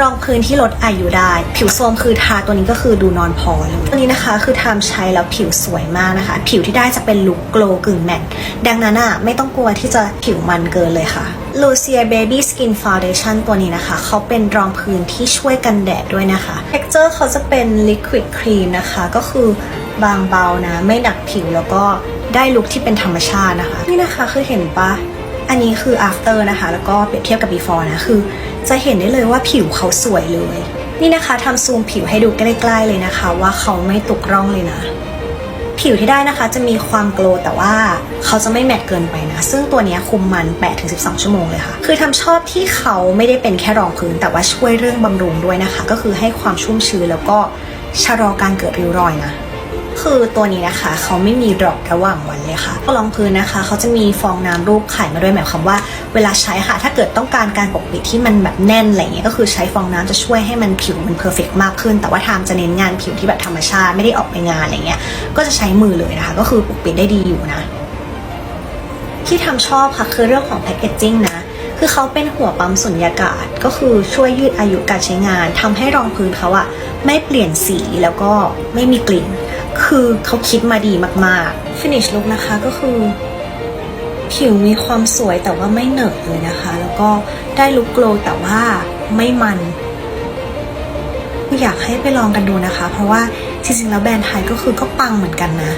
รองพื้นที่ลดอายุได้ ผิวโทรมคือทาตัวนี้ก็คือดูนอนพอเลยตัวนี้นะคะคือทำใช้แล้วผิวสวยมากนะคะ ผิวที่ได้จะเป็นลุคโกลกึ่งแมตดังนั้นอะไม่ต้องกลัวที่จะผิวมันเกินเลยค่ะ Lucia Baby Skin Foundation ตัวนี้นะคะ เขาเป็นรองพื้นที่ช่วยกันแดดด้วยนะคะ texture เขาจะเป็น liquid cream นะคะ ก็คือบางเบานะ ไม่หนักผิวแล้วก็ได้ลุคที่เป็นธรรมชาตินะคะ นี่นะคะคือเห็นปะอันนี้คือ after นะคะ แล้วก็เปรียบเทียบกับ before นะ คือ จะเห็นได้เลยว่าผิวเขาสวยเลย นี่นะคะทำซูมผิวให้ดูใกล้ๆเลยนะคะ ว่าเขาไม่ตกร่องเลยนะ ผิวที่ได้นะคะจะมีความโกลว์แต่ว่าเขาจะไม่แมตต์เกินไปนะ ซึ่งตัวนี้คุมมัน 8-12 ชั่วโมงเลยค่ะ คือทำชอบที่เขาไม่ได้เป็นแค่รองพื้น แต่ว่าช่วยเรื่องบำรุงด้วยนะคะ ก็คือให้ความชุ่มชื้นแล้วก็ชะลอการเกิดริ้วรอยนะ คือตัวนี้นะคะ เขาไม่มีดรอประหว่างวันเลยค่ะรองพื้นนะคะ เขาจะมีฟองน้ำรูปไข่มาด้วยหมายความว่า เวลาใช้ค่ะ ถ้าเกิดต้องการการปกปิดที่มันแบบแน่นอะไรเงี้ยก็คือใช้ฟองน้ำจะช่วยให้มันผิวมันเพอร์เฟกมากขึ้น แต่ว่าทามจะเน้นงานผิวที่แบบธรรมชาติไม่ได้ออกไปงานอะไรเงี้ยก็จะใช้มือเลยนะคะ ก็คือปกปิดได้ดีอยู่นะ ที่ทำชอบค่ะคือเรื่องของแพคเกจจิ้งนะคือเขาเป็นหัวปั๊มสุญญากาศก็คือช่วยยืดอายุการใช้งานทำให้รองพื้นเขาอะไม่เปลี่ยนสีแล้วก็ไม่มีกลิ่น คือเขาคิดมาดีมากๆ finish look นะคะก็คือ ผิวมีความสวยแต่ว่าไม่เหนอะเลยนะคะ แล้วก็ได้ลุคโกลแต่ว่าไม่มัน อยากให้ไปลองกันดูนะคะ เพราะว่าจริงๆแล้วแบรนด์ไทยก็คือก็ปังเหมือนกันนะ